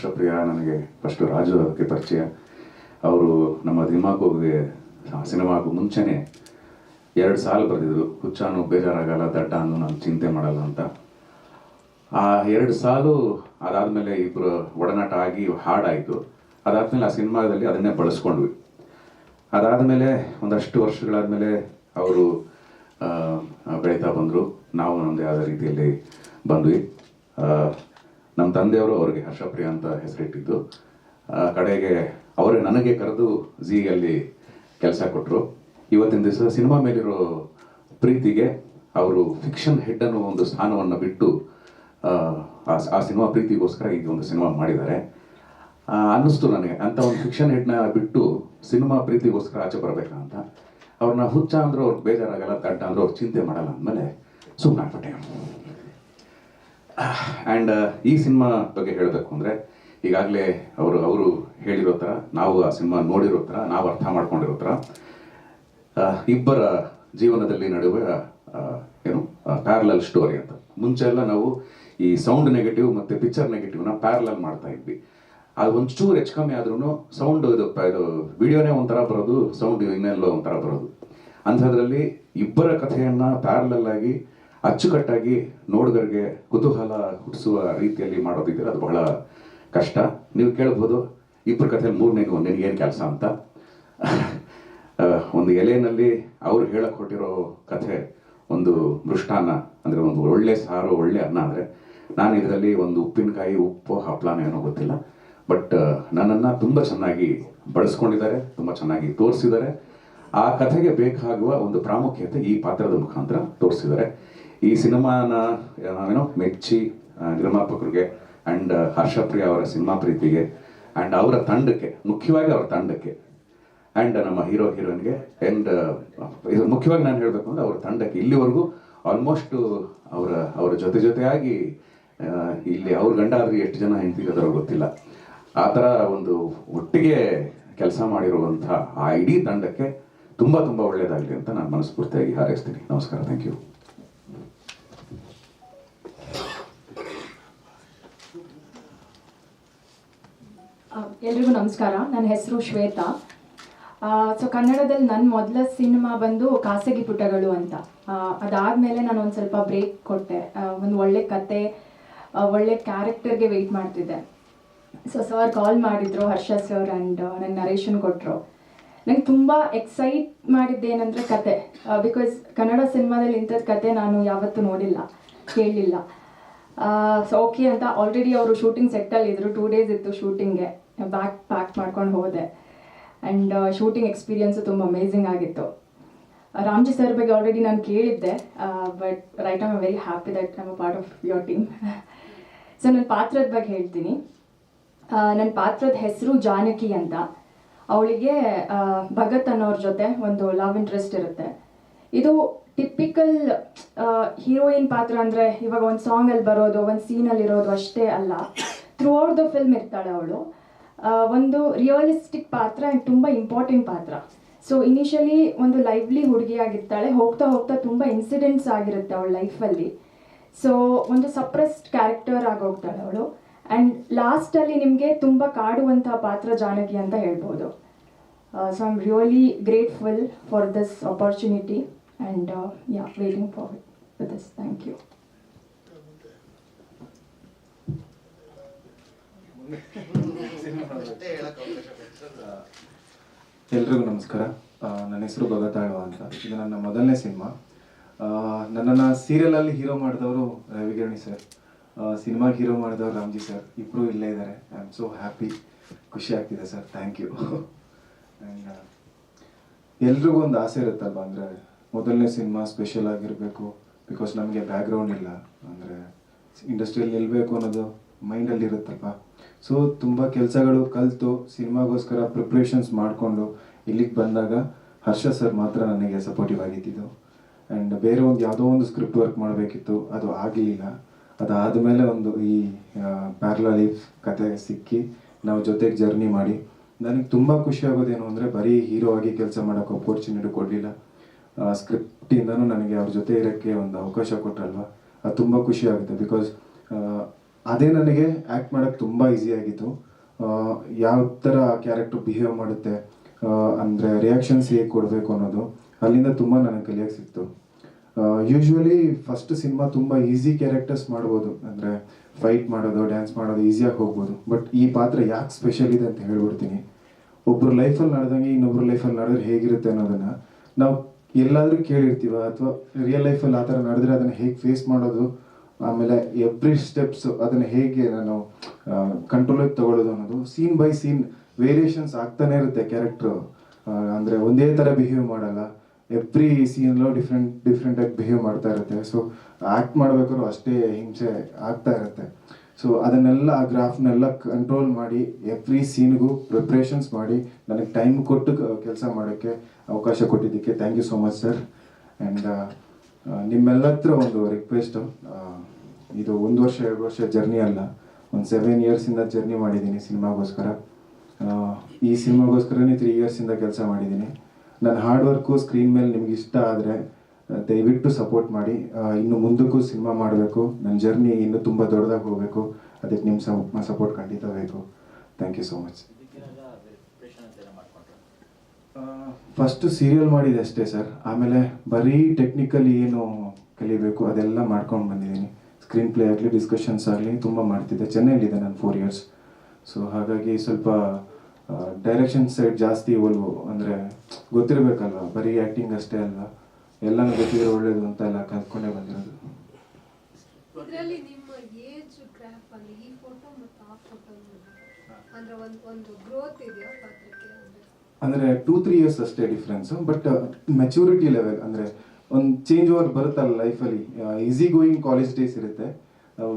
ಹರ್ಷಪ್ರಿಯ ನನಗೆ ಫಸ್ಟು ರಾಜು ಅವರಿಗೆ ಪರಿಚಯ. ಅವರು ನಮ್ಮ ದಿಮಾಕೋಗೆ ಸಿನಿಮಾಗೂ ಮುಂಚೆನೇ ಎರಡು ಸಾಲು ಬರೆದಿದ್ರು. ಹುಚ್ಚಾನು, ಬೇಜಾರಾಗಲ್ಲ, ದಡ್ಡ ಅನ್ನು ನಾನು ಚಿಂತೆ ಮಾಡಲ್ಲ ಅಂತ. ಆ ಎರಡು ಸಾಲು ಅದಾದಮೇಲೆ ಇಬ್ಬರು ಒಡನಾಟ ಆಗಿ ಹಾಡಾಯಿತು. ಅದಾದಮೇಲೆ ಆ ಸಿನಿಮಾದಲ್ಲಿ ಅದನ್ನೇ ಬಳಸ್ಕೊಂಡ್ವಿ. ಅದಾದಮೇಲೆ ಒಂದಷ್ಟು ವರ್ಷಗಳಾದಮೇಲೆ ಅವರು ಬೆಳೀತಾ ಬಂದರು. ನಾವು ನಮ್ಮದೇ ಆದ ರೀತಿಯಲ್ಲಿ ಬಂದ್ವಿ. ನಮ್ಮ ತಂದೆಯವರು ಅವರಿಗೆ ಹರ್ಷಪ್ರಿಯ ಅಂತ ಹೆಸರಿಟ್ಟಿದ್ದು. ಕಡೆಗೆ ಅವರೇ ನನಗೆ ಕರೆದು ಝೀಯಲ್ಲಿ ಕೆಲಸ ಕೊಟ್ಟರು ಇವತ್ತಿನ ದಿವಸ ಸಿನಿಮಾ ಮೇಲಿರೋ ಪ್ರೀತಿಗೆ ಅವರು ಫಿಕ್ಷನ್ ಹೆಡ್ ಅನ್ನೋ ಒಂದು ಸ್ಥಾನವನ್ನು ಬಿಟ್ಟು, ಆ ಸಿನಿಮಾ ಪ್ರೀತಿಗೋಸ್ಕರ ಈಗ ಒಂದು ಸಿನಿಮಾ ಮಾಡಿದ್ದಾರೆ. ಅನ್ನಿಸ್ತು ನನಗೆ. ಅಂತ ಒಂದು ಫಿಕ್ಷನ್ ಹೆಡ್ನ ಬಿಟ್ಟು ಸಿನಿಮಾ ಪ್ರೀತಿಗೋಸ್ಕರ ಆಚೆ ಬರಬೇಕಾ ಅಂತ. ಅವ್ರನ್ನ ಹುಚ್ಚ ಅಂದ್ರೆ ಅವ್ರಿಗೆ ಬೇಜಾರಾಗಲ್ಲ, ದಡ್ಡ ಅಂದ್ರೆ ಅವ್ರು ಚಿಂತೆ ಮಾಡಲ್ಲ ಅಂದಮೇಲೆ ಸುಮ್ಮನಾಗ್ಬಿಟ್ಟೆ ಆ್ಯಂಡ್ ಈ ಸಿನಿಮಾ ಬಗ್ಗೆ ಹೇಳಬೇಕು ಅಂದರೆ, ಈಗಾಗಲೇ ಅವರು ಅವರು ಹೇಳಿರೋ ಥರ ನಾವು ಆ ಸಿನಿಮಾ ನೋಡಿರೋ ಥರ ನಾವು ಅರ್ಥ ಮಾಡ್ಕೊಂಡಿರೋ ಥರ ಇಬ್ಬರ ಜೀವನದಲ್ಲಿ ನಡುವೆ ಏನು ಪ್ಯಾರಲಲ್ ಸ್ಟೋರಿ ಅಂತ. ಮುಂಚೆ ಎಲ್ಲ ನಾವು ಈ ಸೌಂಡ್ ನೆಗೆಟಿವ್ ಮತ್ತು ಪಿಕ್ಚರ್ ನೆಗೆಟಿವ್ನ ಪ್ಯಾರಲಲ್ ಮಾಡ್ತಾ ಇದ್ವಿ. ಅದು ಒಂಚೂರು ಹೆಚ್ಚು ಕಮ್ಮಿ ಆದ್ರೂ ಸೌಂಡ್ ಇದು ಇದು ವಿಡಿಯೋನೇ ಒಂಥರ ಬರೋದು ಸೌಂಡ್ ಇನ್ನೆಲ್ಲೋ ಒಂಥರ ಬರೋದು. ಅಂಥದ್ರಲ್ಲಿ ಇಬ್ಬರ ಕಥೆಯನ್ನು ಪ್ಯಾರಲಲ್ ಆಗಿ ಅಚ್ಚುಕಟ್ಟಾಗಿ ನೋಡುಗರಿಗೆ ಕುತೂಹಲ ಹುಟ್ಟಿಸುವ ರೀತಿಯಲ್ಲಿ ಮಾಡೋದಿದ್ರೆ ಅದು ಬಹಳ ಕಷ್ಟ. ನೀವು ಕೇಳ್ಬೋದು ಇಬ್ಬರ ಕಥೆಯಲ್ಲಿ ಮೂರನೇದು ನಿನಗೇನು ಕೆಲಸ ಅಂತ. ಒಂದು ಎಲೆಯಲ್ಲಿ ಅವ್ರು ಹೇಳಕ್ಕೆ ಕೊಟ್ಟಿರೋ ಕಥೆ, ಒಂದು ಮೃಷ್ಟಾನ್ನ, ಅಂದರೆ ಒಂದು ಒಳ್ಳೆ ಸಾರು, ಒಳ್ಳೆ ಅನ್ನ ಅಂದರೆ, ನಾನು ಇದರಲ್ಲಿ ಒಂದು ಉಪ್ಪಿನಕಾಯಿ, ಉಪ್ಪು ಹಪ್ಪಳನ ಏನೋ ಗೊತ್ತಿಲ್ಲ. ಬಟ್ ನನ್ನನ್ನು ತುಂಬ ಚೆನ್ನಾಗಿ ಬಳಸ್ಕೊಂಡಿದ್ದಾರೆ, ತುಂಬ ಚೆನ್ನಾಗಿ ತೋರಿಸಿದ್ದಾರೆ. ಆ ಕಥೆಗೆ ಬೇಕಾಗುವ ಒಂದು ಪ್ರಾಮುಖ್ಯತೆ ಈ ಪಾತ್ರದ ಮುಖಾಂತರ ತೋರಿಸಿದ್ದಾರೆ. ಈ ಸಿನಿಮಾನ ಏನೋ, ಮೆಚ್ಚಿ ನಿರ್ಮಾಪಕರಿಗೆ ಆ್ಯಂಡ್ ಹರ್ಷಪ್ರಿಯ ಅವರ ಸಿನಿಮಾ ಪ್ರೀತಿಗೆ ಆ್ಯಂಡ್ ಅವರ ತಂಡಕ್ಕೆ, ಮುಖ್ಯವಾಗಿ ಅವರ ತಂಡಕ್ಕೆ ಆ್ಯಂಡ್ ನಮ್ಮ ಹೀರೋ, ಹೀರೋಯಿನ್ಗೆ ಆ್ಯಂಡ್ ಇದು ಮುಖ್ಯವಾಗಿ ನಾನು ಹೇಳಬೇಕು ಅಂದರೆ ಅವರ ತಂಡಕ್ಕೆ ಇಲ್ಲಿವರೆಗೂ ಆಲ್ಮೋಸ್ಟ್ ಅವರ ಅವರ ಜೊತೆ ಜೊತೆಯಾಗಿ ಇಲ್ಲಿ ಅವ್ರ ಗಂಡ ಆದ್ರೆ ಎಷ್ಟು ಜನ ಹೆಂಡತಿರೋದ್ರೋ ಗೊತ್ತಿಲ್ಲ. ಆ ಥರ ಒಂದು ಒಟ್ಟಿಗೆ ಕೆಲಸ ಮಾಡಿರುವಂಥ ಆ ಇಡೀ ತಂಡಕ್ಕೆ ತುಂಬ ತುಂಬ ಒಳ್ಳೆಯದಾಗಲಿ ಅಂತ ನಾನು ಮನಸ್ಫೂರ್ತಿಯಾಗಿ ಹಾರೈಸ್ತೀನಿ. ನಮಸ್ಕಾರ. ಥ್ಯಾಂಕ್ ಯು ಎಲ್ರಿಗೂ ನಮಸ್ಕಾರ. ನನ್ನ ಹೆಸರು ಶ್ವೇತಾ. ಸೊ ಕನ್ನಡದಲ್ಲಿ ನನ್ನ ಮೊದಲ ಸಿನಿಮಾ ಬಂದು ಖಾಸಗಿ ಪುಟಗಳು ಅಂತ. ಅದಾದಮೇಲೆ ನಾನು ಒಂದು ಸ್ವಲ್ಪ ಬ್ರೇಕ್ ಕೊಟ್ಟೆ. ಒಂದು ಒಳ್ಳೆ ಕತೆ ಒಳ್ಳೆ ಕ್ಯಾರೆಕ್ಟರ್ಗೆ ವೆಯ್ಟ್ ಮಾಡ್ತಿದ್ದೆ. ಸೊ ಸರ್ ಕಾಲ್ ಮಾಡಿದ್ರು, ಹರ್ಷ ಸರ್ ಆ್ಯಂಡ್ ನನ್ನ ನರೇಶನ್ ಕೊಟ್ಟರು ನಂಗೆ ತುಂಬ ಎಕ್ಸೈಟ್ ಮಾಡಿದ್ದೇನೆಂದರೆ ಕತೆ. ಬಿಕಾಸ್ ಕನ್ನಡ ಸಿನಿಮಾದಲ್ಲಿ ಇಂಥದ್ದು ಕತೆ ನಾನು ಯಾವತ್ತೂ ನೋಡಿಲ್ಲ ಕೇಳಲಿಲ್ಲ ಸೊ ಓಕೆ ಅಂತ ಆಲ್ರೆಡಿ ಅವರು ಶೂಟಿಂಗ್ ಸೆಟ್ಟಲ್ಲಿ ಇದ್ರು. ಟೂ ಡೇಸ್ ಇತ್ತು ಶೂಟಿಂಗ್ಗೆ ಬ್ಯಾಗ್ ಪ್ಯಾಕ್ ಮಾಡ್ಕೊಂಡು ಹೋದೆ. ಆ್ಯಂಡ್ ಶೂಟಿಂಗ್ ಎಕ್ಸ್ಪೀರಿಯೆನ್ಸು ತುಂಬ ಅಮೇಝಿಂಗ್ ಆಗಿತ್ತು. ರಾಮ್ಜಿ ಸರ್ ಬಗ್ಗೆ ಆಲ್ರೆಡಿ ನಾನು ಕೇಳಿದ್ದೆ. But right am very happy that I'm a part of your team so ನನ್ನ ಪಾತ್ರದ ಬಗ್ಗೆ ಹೇಳ್ತೀನಿ. ನನ್ನ ಪಾತ್ರದ ಹೆಸರು ಜಾನಕಿ ಅಂತ. ಅವಳಿಗೆ ಭಗತ್ ಅನ್ನೋರ ಜೊತೆ ಒಂದು ಲವ್ ಇಂಟ್ರೆಸ್ಟ್ ಇರುತ್ತೆ. ಇದು ಟಿಪಿಕಲ್ ಹೀರೋಯಿನ್ ಪಾತ್ರ ಅಂದರೆ ಇವಾಗ ಒಂದು ಸಾಂಗಲ್ಲಿ ಬರೋದು, ಒಂದು ಸೀನಲ್ಲಿ ಇರೋದು ಅಷ್ಟೇ ಅಲ್ಲ. ಥ್ರೂ ಔಟ್ ದ ಫಿಲ್ಮ್ ಇರ್ತಾಳೆ ಅವಳು. ಒಂದು ರಿಯಲಿಸ್ಟಿಕ್ ಪಾತ್ರ ಆ್ಯಂಡ್ ತುಂಬ ಇಂಪಾರ್ಟೆಂಟ್ ಪಾತ್ರ. ಸೊ ಇನಿಷಿಯಲಿ ಒಂದು ಲೈವ್ಲಿ ಹುಡುಗಿಯಾಗಿರ್ತಾಳೆ. ಹೋಗ್ತಾ ಹೋಗ್ತಾ ತುಂಬ ಇನ್ಸಿಡೆಂಟ್ಸ್ ಆಗಿರುತ್ತೆ ಅವಳ ಲೈಫಲ್ಲಿ ಸೊ ಒಂದು ಸಪ್ರೆಸ್ಡ್ ಕ್ಯಾರೆಕ್ಟರ್ ಆಗಿ ಹೋಗ್ತಾಳೆ ಅವಳು. ಆ್ಯಂಡ್ ಲಾಸ್ಟಲ್ಲಿ ನಿಮಗೆ ತುಂಬ ಕಾಡುವಂಥ ಪಾತ್ರ ಜಾನಕಿ ಅಂತ ಹೇಳ್ಬೋದು. So I am really grateful for this opportunity and for it, for this. Thank you. ಎಲ್ರಿಗೂ ನಮಸ್ಕಾರ. ನನ್ನ ಹೆಸರು ಭಗತಾಳು ಅಂತ. ಇದು ನನ್ನ ಮೊದಲನೇ ಸಿನಿಮಾ. ನನ್ನನ್ನು ಸೀರಿಯಲಲ್ಲಿ ಹೀರೋ ಮಾಡಿದವರು ರವಿಗಿರಣಿ ಸರ್. ಸಿನಿಮಾಗೆ ಹೀರೋ ಮಾಡಿದವರು ರಾಮ್ಜಿ ಸರ್. ಇಬ್ಬರು ಇಲ್ಲೇ ಇದ್ದಾರೆ ಐ ಆಮ್ ಸೋ ಹ್ಯಾಪಿ ಖುಷಿ ಆಗ್ತಿದೆ ಸರ್. ಥ್ಯಾಂಕ್ ಯು ಆ್ಯಂಡ್ ಎಲ್ರಿಗೂ ಒಂದು ಆಸೆ ಇರುತ್ತಲ್ವ ಅಂದರೆ ಮೊದಲನೇ ಸಿನಿಮಾ ಸ್ಪೆಷಲ್ ಆಗಿರಬೇಕು ಬಿಕಾಸ್ ನಮಗೆ ಬ್ಯಾಕ್ಗ್ರೌಂಡ್ ಇಲ್ಲ. ಅಂದರೆ ಇಂಡಸ್ಟ್ರಿಯಲ್ಲಿ ನಿಲ್ಲಬೇಕು ಅನ್ನೋದು ಮೈಂಡಲ್ಲಿ ಇರುತ್ತಲ್ವ? ಸೊ ತುಂಬ ಕೆಲಸಗಳು ಕಲಿತು, ಸಿನಿಮಾಗೋಸ್ಕರ ಪ್ರಿಪ್ರೇಷನ್ಸ್ ಮಾಡಿಕೊಂಡು, ಇಲ್ಲಿಗೆ ಬಂದಾಗ ಹರ್ಷ ಸರ್ ಮಾತ್ರ ನನಗೆ ಸಪೋರ್ಟಿವ್ ಆಗಿದ್ದಿದ್ದು. ಆ್ಯಂಡ್ ಬೇರೆ ಒಂದು ಯಾವುದೋ ಒಂದು ಸ್ಕ್ರಿಪ್ಟ್ ವರ್ಕ್ ಮಾಡಬೇಕಿತ್ತು, ಅದು ಆಗಲಿಲ್ಲ. ಅದಾದ ಮೇಲೆ ಒಂದು ಈ ಪ್ಯಾರಲಲಿ ಕತೆ ಸಿಕ್ಕಿ ನಾವು ಜೊತೆಗೆ ಜರ್ನಿ ಮಾಡಿ. ನನಗೆ ತುಂಬ ಖುಷಿ ಆಗೋದೇನು ಅಂದರೆ ಬರೀ ಹೀರೋ ಆಗಿ ಕೆಲಸ ಮಾಡೋಕ್ಕೆ ಅಪೋರ್ಚುನಿಟಿ ಕೊಡಲಿಲ್ಲ. ಸ್ಕ್ರಿಪ್ಟಿಂದನೂ ನನಗೆ ಅವ್ರ ಜೊತೆ ಇರೋಕ್ಕೆ ಒಂದು ಅವಕಾಶ ಕೊಟ್ಟರಲ್ವ ಅದು ತುಂಬ ಖುಷಿ ಆಗುತ್ತೆ ಬಿಕಾಸ್ ಅದೇ ನನಗೆ ಆ್ಯಕ್ಟ್ ಮಾಡೋಕ್ಕೆ ತುಂಬ ಈಸಿ ಆಗಿತ್ತು. ಯಾವ ಥರ ಕ್ಯಾರೆಕ್ಟರ್ ಬಿಹೇವ್ ಮಾಡುತ್ತೆ ಅಂದರೆ ರಿಯಾಕ್ಷನ್ಸ್ ಹೇಗೆ ಕೊಡಬೇಕು ಅನ್ನೋದು ಅಲ್ಲಿಂದ ತುಂಬ ನನಗೆ ಕಲಿಯೋಕ್ಕೆ ಸಿಕ್ತು. ಯೂಶ್ವಲಿ ಫಸ್ಟ್ ಸಿನಿಮಾ ತುಂಬ ಈಸಿ ಕ್ಯಾರೆಕ್ಟರ್ಸ್ ಮಾಡ್ಬೋದು, ಅಂದರೆ ಫೈಟ್ ಮಾಡೋದು ಡ್ಯಾನ್ಸ್ ಮಾಡೋದು ಈಸಿಯಾಗಿ ಹೋಗ್ಬೋದು. ಬಟ್ ಈ ಪಾತ್ರ ಯಾಕೆ ಸ್ಪೆಷಲ್ ಇದೆ ಅಂತ ಹೇಳ್ಬಿಡ್ತೀನಿ. ಒಬ್ರು ಲೈಫಲ್ಲಿ ನಡೆದಂಗೆ ಇನ್ನೊಬ್ರು ಲೈಫಲ್ಲಿ ನಡೆದ್ರೆ ಹೇಗಿರುತ್ತೆ ಅನ್ನೋದನ್ನ ನಾವು ಎಲ್ಲಾದರೂ ಕೇಳಿರ್ತೀವ ಅಥವಾ ರಿಯಲ್ ಲೈಫಲ್ಲಿ ಆ ಥರ ನಡೆದ್ರೆ ಅದನ್ನು ಹೇಗೆ ಫೇಸ್ ಮಾಡೋದು, ಆಮೇಲೆ ಎವ್ರಿ ಸ್ಟೆಪ್ಸ್ ಅದನ್ನು ಹೇಗೆ ನಾನು ಕಂಟ್ರೋಲಿಗೆ ತಗೊಳ್ಳೋದು ಅನ್ನೋದು ಸೀನ್ ಬೈ ಸೀನ್ ವೇರಿಯೇಷನ್ಸ್ ಆಗ್ತಾನೆ ಇರುತ್ತೆ ಕ್ಯಾರೆಕ್ಟ್ರು ಅಂದರೆ ಒಂದೇ ಥರ ಬಿಹೇವ್ ಮಾಡಲ್ಲ ಎವ್ರಿ ಸೀನ್ಲೂ ಡಿಫ್ರೆಂಟ್ ಡಿಫ್ರೆಂಟಾಗಿ ಬಿಹೇವ್ ಮಾಡ್ತಾ ಇರುತ್ತೆ. ಸೊ ಆ್ಯಕ್ಟ್ ಮಾಡಬೇಕಾದ್ರೂ ಅಷ್ಟೇ ಹಿಂಸೆ ಆಗ್ತಾ ಇರುತ್ತೆ. ಸೊ ಅದನ್ನೆಲ್ಲ ಆ ಗ್ರಾಫ್ನೆಲ್ಲ ಕಂಟ್ರೋಲ್ ಮಾಡಿ ಎವ್ರಿ ಸೀನ್ಗೂ ಪ್ರಿಪ್ರೇಷನ್ಸ್ ಮಾಡಿ, ನನಗೆ ಟೈಮ್ ಕೊಟ್ಟು ಕೆಲಸ ಮಾಡೋಕ್ಕೆ ಅವಕಾಶ ಕೊಟ್ಟಿದ್ದಕ್ಕೆ thank you so much sir and ನಿಮ್ಮೆಲ್ಲ ಹತ್ರ ಒಂದು ರಿಕ್ವೆಸ್ಟು ಇದು ಒಂದು ವರ್ಷ, ಎರಡು ವರ್ಷ ಜರ್ನಿ ಅಲ್ಲ. ಒಂದು ಸೆವೆನ್ ಇಯರ್ಸಿಂದ ಜರ್ನಿ ಮಾಡಿದ್ದೀನಿ ಸಿನಿಮಾಗೋಸ್ಕರ. ಈ ಸಿನಿಮಾಗೋಸ್ಕರನೇ ತ್ರೀ ಇಯರ್ಸಿಂದ ಕೆಲಸ ಮಾಡಿದ್ದೀನಿ. ನನ್ನ ಹಾರ್ಡ್ ವರ್ಕು ಸ್ಕ್ರೀನ್ ಮೇಲೆ ನಿಮ್ಗೆ ಇಷ್ಟ ಆದರೆ ದಯವಿಟ್ಟು ಸಪೋರ್ಟ್ ಮಾಡಿ. ಇನ್ನು ಮುಂದಕ್ಕೂ ಸಿನಿಮಾ ಮಾಡಬೇಕು. ನನ್ನ ಜರ್ನಿ ಇನ್ನೂ ತುಂಬ ದೊಡ್ಡದಾಗಿ ಹೋಗಬೇಕು. ಅದಕ್ಕೆ ನಿಮ್ಮ ಸಪೋರ್ಟ್ ಖಂಡಿತ ಬೇಕು. Thank you so much first serial ಮಾಡಿದೆ ಅಷ್ಟೇ ಸರ್ ಆಮೇಲೆ ಬರೀ ಟೆಕ್ನಿಕಲಿ ಏನು ಕಲಿಬೇಕು, ಅದೆಲ್ಲ ಮಾಡ್ಕೊಂಡು ಬಂದಿದ್ದೀನಿ. ಸ್ಕ್ರೀನ್ ಪ್ಲೇ ಆಗಲಿ ಡಿಸ್ಕಷನ್ಸ್ ಆಗಲಿ ತುಂಬ ಮಾಡ್ತಿದ್ದೆ. ಚೆನ್ನೈಲಿದೆ ನಾನು ಫೋರ್ ಇಯರ್ಸ್ ಸೊ ಹಾಗಾಗಿ ಸ್ವಲ್ಪ ಡೈರೆಕ್ಷನ್ ಸೈಡ್ ಜಾಸ್ತಿ ಒಲವು ಅಂದರೆ ಗೊತ್ತಿರಬೇಕಲ್ವ? ಬರೀ ಆ್ಯಕ್ಟಿಂಗ್ ಅಷ್ಟೇ ಅಲ್ವಾ? ಎಲ್ಲನೂ ಗೊತ್ತಿದ್ರೆ ಒಳ್ಳೇದು ಅಂತ ಎಲ್ಲ ಕಲ್ತ್ಕೊಂಡೇ ಬಂದಿರೋದು ಇದರಲ್ಲಿ ನಿಮ್ಮ ಏಜ್ ಗ್ರಾಫ್ ಅಲ್ಲಿ ಈ ಫೋಟೋ ಮತ್ತು ಆ ಫೋಟೋ ಅಂದ್ರೆ ಒಂದು ಒಂದು ಗ್ರೋತ್ ಇದೆಯಾ ಪಾತ್ರಕ್ಕೆ ಅಂದ್ರೆ? ಟೂ ತ್ರೀ ಇಯರ್ಸ್ ಅಷ್ಟೇ ಡಿಫ್ರೆನ್ಸು ಬಟ್ ಮ್ಯಾಚುರಿಟಿ ಲೆವೆಲ್ ಅಂದ್ರೆ ಒಂದು ಚೇಂಜ್ ಓವರ್ ಬರುತ್ತಲ್ಲ ಲೈಫಲ್ಲಿ ಈಸಿ ಗೋಯಿಂಗ್ ಕಾಲೇಜ್ ಡೇಸ್ ಇರುತ್ತೆ.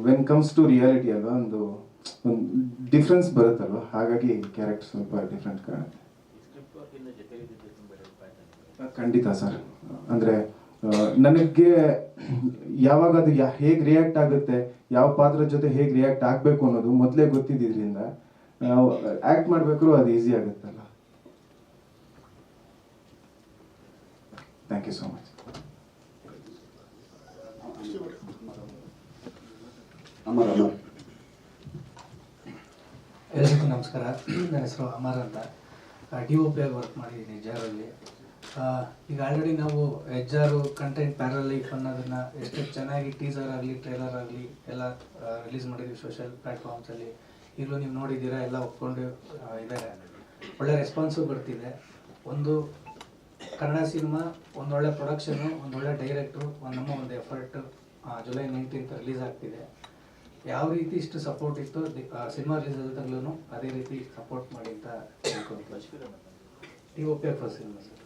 ವೆನ್ ಕಮ್ಸ್ ಟು ರಿಯಾಲಿಟಿ ಅಲ್ವಾ ಒಂದು ಒಂದು ಡಿಫ್ರೆನ್ಸ್ ಬರುತ್ತಲ್ವ? ಹಾಗಾಗಿ ಕ್ಯಾರೆಕ್ಟರ್ ಸ್ವಲ್ಪ ಡಿಫ್ರೆಂಟ್ ಕಾಣುತ್ತೆ. ಖಂಡಿತ ಸರ್. ಅಂದರೆ ನನಗೆ ಯಾವಾಗ ಅದು ಯಾ ಹೇಗೆ ರಿಯಾಕ್ಟ್ ಆಗುತ್ತೆ ಯಾವ ಪಾತ್ರದ ಜೊತೆ ಹೇಗೆ ರಿಯಾಕ್ಟ್ ಆಗಬೇಕು ಅನ್ನೋದು ಮೊದಲೇ ಗೊತ್ತಿದ್ದರಿಂದ ನಾವು ಆ್ಯಕ್ಟ್ ಮಾಡಬೇಕಾದ್ರೂ ಅದು ಈಸಿ ಆಗುತ್ತಲ್ಲ. ಥ್ಯಾಂಕ್ ಯು ಸೋ ಮಚ್ ಎಲ್ಲರಿಗೂ ನಮಸ್ಕಾರ. ನನ್ನ ಹೆಸರು ಅಮರ್ ಅಂತ. ಡಿ ಒ ಪಿ ಆಗಿ ವರ್ಕ್ ಮಾಡಿದ್ದೀನಿ ಎಜ್ಜಾರಲ್ಲಿ ಈಗ ಆಲ್ರೆಡಿ ನಾವು ಹೆಜ್ಜಾರು ಕಂಟೆಂಟ್ ಪ್ಯಾರಲ್ ಲೈಫ್ ಅನ್ನೋದನ್ನ ಎಷ್ಟು ಚೆನ್ನಾಗಿ ಟೀಸರ್ ಆಗಲಿ ಟ್ರೇಲರ್ ಆಗಲಿ ಎಲ್ಲ ರಿಲೀಸ್ ಮಾಡಿದ್ವಿ ಸೋಷಿಯಲ್ ಪ್ಲ್ಯಾಟ್ಫಾರ್ಮ್ಸಲ್ಲಿ ಈಗಲೂ ನೀವು ನೋಡಿದ್ದೀರಾ, ಎಲ್ಲ ಒಪ್ಕೊಂಡು ಇದ್ದಾರೆ ಒಳ್ಳೆ ರೆಸ್ಪಾನ್ಸು ಬರ್ತಿದೆ. ಒಂದು ಕನ್ನಡ ಸಿನಿಮಾ ಒಂದೊಳ್ಳೆ ಪ್ರೊಡಕ್ಷನು ಒಂದೊಳ್ಳೆ ಡೈರೆಕ್ಟ್ರು ಒಂದು ನಮ್ಮ ಒಂದು ಎಫರ್ಟ್ ಜುಲೈ ನೈನ್ಟೀನ್ತ್ ರಿಲೀಸ್ ಆಗ್ತಿದೆ. ಯಾವ ರೀತಿ ಇಷ್ಟು ಸಪೋರ್ಟ್ ಇತ್ತು ಸಿನಿಮಾ ರಿಲೀಸ್ ಆದಾಗ್ಲೂ ಅದೇ ರೀತಿ ಸಪೋರ್ಟ್ ಮಾಡಿ ಅಂತ ಹೇಳ್ಕೊಂಡು T cinema sir.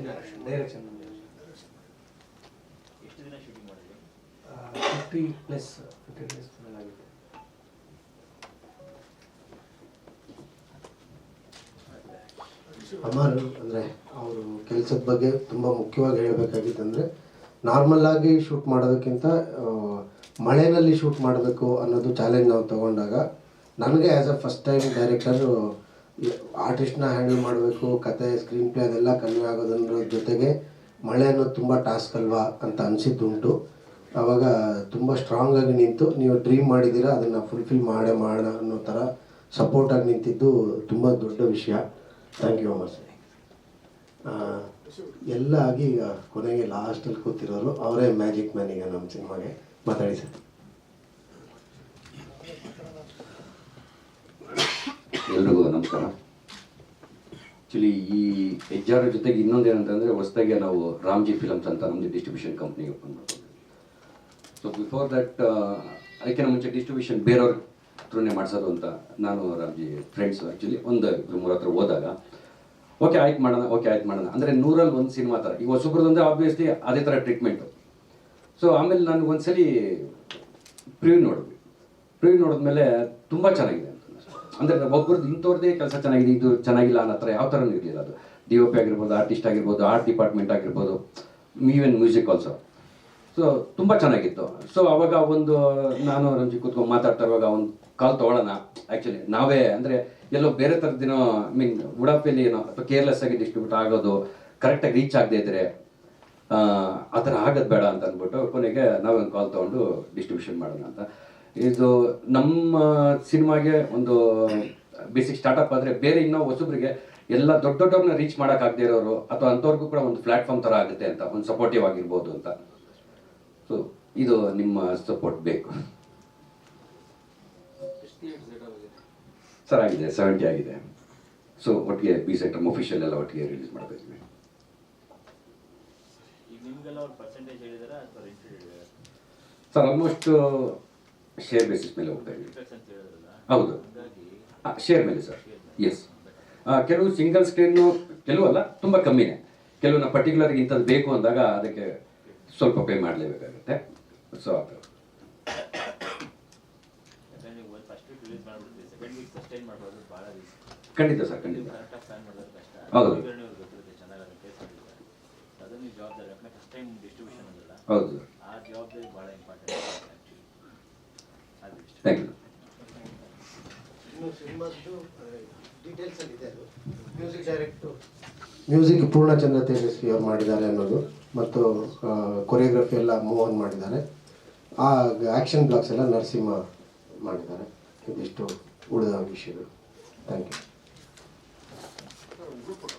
Direction fifty plus fifty days ಆಗಿದೆ ಅಮರ್ ಅಂದರೆ ಅವರು ಕೆಲಸದ ಬಗ್ಗೆ ತುಂಬ ಮುಖ್ಯವಾಗಿ ಹೇಳಬೇಕಾಗಿತ್ತಂದರೆ ನಾರ್ಮಲ್ ಆಗಿ ಶೂಟ್ ಮಾಡೋದಕ್ಕಿಂತ ಮಳೆಯಲ್ಲಿ ಮಳೆನಲ್ಲಿ ಶೂಟ್ ಮಾಡಬೇಕು ಅನ್ನೋದು ಚಾಲೆಂಜ್ ನಾವು ತಗೊಂಡಾಗ ನನಗೆ as a first time director ಆರ್ಟಿಸ್ಟ್ನ handle ಮಾಡಬೇಕು, ಕತೆ ಸ್ಕ್ರೀನ್ ಪ್ಲೇ ಅದೆಲ್ಲ ಕನ್ವೆ ಆಗೋದನ್ನ ಜೊತೆಗೆ ಮಳೆ ಅನ್ನೋದು ತುಂಬ ಟಾಸ್ಕ್ ಅಲ್ವಾ ಅಂತ ಅನಿಸಿದ್ದುಂಟು. ಆವಾಗ ತುಂಬ ಸ್ಟ್ರಾಂಗ್ ಆಗಿ ನಿಂತು, ನೀವು ಡ್ರೀಮ್ ಮಾಡಿದ್ದೀರಾ, ಅದನ್ನು ಫುಲ್ಫಿಲ್ ಮಾಡೇ ಮಾಡೋಣ ಅನ್ನೋ ಥರ ಸಪೋರ್ಟಾಗಿ ನಿಂತಿದ್ದು ತುಂಬ ದೊಡ್ಡ ವಿಷಯ. ಥ್ಯಾಂಕ್ ಯು ಅಮರ್ ಎಲ್ಲ ಆಗಿ ಈಗ ಕೊನೆಗೆ ಲಾಸ್ಟಲ್ಲಿ ಕೂತಿರೋರು, ಅವರೇ ಮ್ಯಾಜಿಕ್ ಮ್ಯಾನ್ ಈಗ ನಮ್ಮ ಸಿನಿಮಾಗೆ. ಮಾತಾಡಿ ಎಲ್ರಿಗೂ ನಮಸ್ಕಾರ ಆ್ಯಕ್ಚುಲಿ ಈ ಹೆಜ್ಜಾರ ಜೊತೆಗೆ ಇನ್ನೊಂದು ಏನಂತಂದರೆ ಹೊಸದಾಗಿ ನಾವು ರಾಮ್ಜಿ ಫಿಲಮ್ಸ್ ಅಂತ ನಮ್ಮದು ಡಿಸ್ಟ್ರಿಬ್ಯೂಷನ್ ಕಂಪ್ನಿಗೆ ಓಪನ್ ಮಾಡ್ಕೊಂಡಿದ್ವಿ. ಸೊ ಬಿಫೋರ್ ದಟ್ ಅದಕ್ಕಿಂತ ಮುಂಚೆ ಡಿಸ್ಟ್ರಿಬ್ಯೂಷನ್ ಬೇರೆಯವ್ರ ಥ್ರೂನೇ ಮಾಡಿಸೋದು ಅಂತ ನಾನು ರಾಮ್ಜಿ ಫ್ರೆಂಡ್ಸ್ ಆ್ಯಕ್ಚುಲಿ ಒಂದು ಇಬ್ಬರು ಹತ್ರ ಹೋದಾಗ ಓಕೆ ಆಯ್ತು ಮಾಡೋಣ ಓಕೆ ಆಯ್ತು ಮಾಡೋಣ. ಅಂದರೆ ನೂರಲ್ಲಿ ಒಂದು ಸಿನಿಮಾ ಥರ ಈಗ ಹೊಸಬ್ರದ್ದು ಆಬ್ವಿಯಸ್ಲಿ ಅದೇ ಥರ ಟ್ರೀಟ್ಮೆಂಟು ಸೊ ಆಮೇಲೆ ನಾನು ಒಂದ್ಸಲಿ ಪ್ರಿವ್ಯೂ ನೋಡಿದ್ವಿ. ಪ್ರಿವ್ಯೂ ನೋಡಿದ್ಮೇಲೆ ತುಂಬ ಚೆನ್ನಾಗಿದೆ. ಅಂದರೆ ಒಬ್ಬರದ್ದು ಇಂಥವ್ರದ್ದೇ ಕೆಲಸ ಚೆನ್ನಾಗಿದೆ, ಇದು ಚೆನ್ನಾಗಿಲ್ಲ ಅನ್ನೋ ಹತ್ರ ಯಾವ ಥರನೂ ಇರಲಿಲ್ಲ ಅದು. ಡಿ ಒ ಪಿ ಆಗಿರ್ಬೋದು ಆರ್ಟಿಸ್ಟ್ ಆಗಿರ್ಬೋದು ಆರ್ಟ್ ಡಿಪಾರ್ಟ್ಮೆಂಟ್ ಆಗಿರ್ಬೋದು ಈವನ್ ಮ್ಯೂಸಿಕ್ ಆಲ್ಸೋ ಸೊ ತುಂಬ ಚೆನ್ನಾಗಿತ್ತು. ಸೊ ಅವಾಗ ಒಂದು, ನಾನು ರಂಜಿ ಕೂತ್ಕೊಂಡು ಮಾತಾಡ್ತಾ ಇರುವಾಗ ಒಂದು ಕಾಲ್ ತೊಗೊಳ್ಳೋಣ. ಆ್ಯಕ್ಚುಲಿ ನಾವೇ, ಅಂದರೆ ಎಲ್ಲೋ ಬೇರೆ ಥರದ್ದೇನೋ ಐ ಮೀನ್ ಉಡಾಪಿಯಲ್ಲಿ ಏನೋ, ಅಥವಾ ಕೇರ್ಲೆಸ್ ಆಗಿ ಡಿಸ್ಟ್ರಿಬ್ಯೂಟ್ ಆಗೋದು ಕರೆಕ್ಟಾಗಿ ರೀಚ್ ಆಗದೆ ಇದ್ರೆ, ಆ ಥರ ಆಗೋದು ಬೇಡ ಅಂತ ಅಂದ್ಬಿಟ್ಟು ಕೊನೆಗೆ ನಾವೊಂದು ಕಾಲ್ ತೊಗೊಂಡು ಡಿಸ್ಟ್ರಿಬ್ಯೂಷನ್ ಮಾಡೋಣ ಅಂತ. ಇದು ನಮ್ಮ ಸಿನಿಮಾಗೆ ಒಂದು ಬೇಸಿಕ್ ಸ್ಟಾರ್ಟಪ್ ಆದರೆ ಬೇರೆ ಇನ್ನೂ ಹೊಸಬ್ರಿಗೆ ಎಲ್ಲ ದೊಡ್ಡ ದೊಡ್ಡವ್ರನ್ನ ರೀಚ್ ಮಾಡೋಕ್ಕಾಗದೇ ಇರೋರು ಅಥವಾ ಅಂಥವ್ರಿಗೂ ಕೂಡ ಒಂದು ಪ್ಲಾಟ್ಫಾರ್ಮ್ ಥರ ಆಗುತ್ತೆ ಅಂತ ಒಂದು ಸಪೋರ್ಟಿವ್ ಆಗಿರ್ಬೋದು ಅಂತ. ಸೊ ಇದು ನಿಮ್ಮ ಸಪೋರ್ಟ್ ಬೇಕು. ಸರ್ ಆಗಿದೆ ಸೆವೆಂಟಿ ಆಗಿದೆ. ಸೊ ಒಟ್ಟಿಗೆ ಬಿ ಸೆಕ್ಟರ್ ಅಫಿಷಿಯಲ್ ಎಲ್ಲ ಒಟ್ಟಿಗೆ ರಿಲೀಸ್ ಮಾಡಬೇಕು ಸರ್ ಆಲ್ಮೋಸ್ಟ್ ಶೇರ್ ಬೇಸಿಸ್ ಮೇಲೆ ಹೋಗ್ತಾ ಇದ್ದೀವಿ. ಹೌದು. ಶೇರ್ ಮೇಲೆ ಸರ್ ಎಸ್ ಕೆಲವು ಸಿಂಗಲ್ ಸ್ಕ್ರೀನು ಕೆಲವು ಅಲ್ಲ ತುಂಬ ಕಮ್ಮಿನೇ. ಕೆಲವು ನಾವು ಪರ್ಟಿಕ್ಯುಲರ್ ಇಂಥದ್ದು ಬೇಕು ಅಂದಾಗ ಅದಕ್ಕೆ ಸ್ವಲ್ಪ ಪೇ ಮಾಡಲೇಬೇಕಾಗುತ್ತೆ. ಸೊ ಅದು. ಖಂಡಿತ ಸರ್ ಖಂಡಿತ. ಹೌದು. ಹೌದು. ಮ್ಯೂಸಿಕ್ ಯು ಮ್ಯೂಸಿಕ್ ಪೂರ್ಣಚಂದ್ರ ತೇಜಸ್ವಿ ಅವ್ರು ಮಾಡಿದ್ದಾರೆ ಅನ್ನೋದು. ಮತ್ತು ಕೊರಿಯೋಗ್ರಫಿ ಎಲ್ಲ ಮೋಹನ್ ಮಾಡಿದ್ದಾರೆ. ಆ ಆ್ಯಕ್ಷನ್ ಬ್ಲಾಕ್ಸ್ ಎಲ್ಲ ನರಸಿಂಹ ಮಾಡಿದ್ದಾರೆ. ಇದಿಷ್ಟು ಉಳಿದ ವಿಷಯಗಳು. Thank you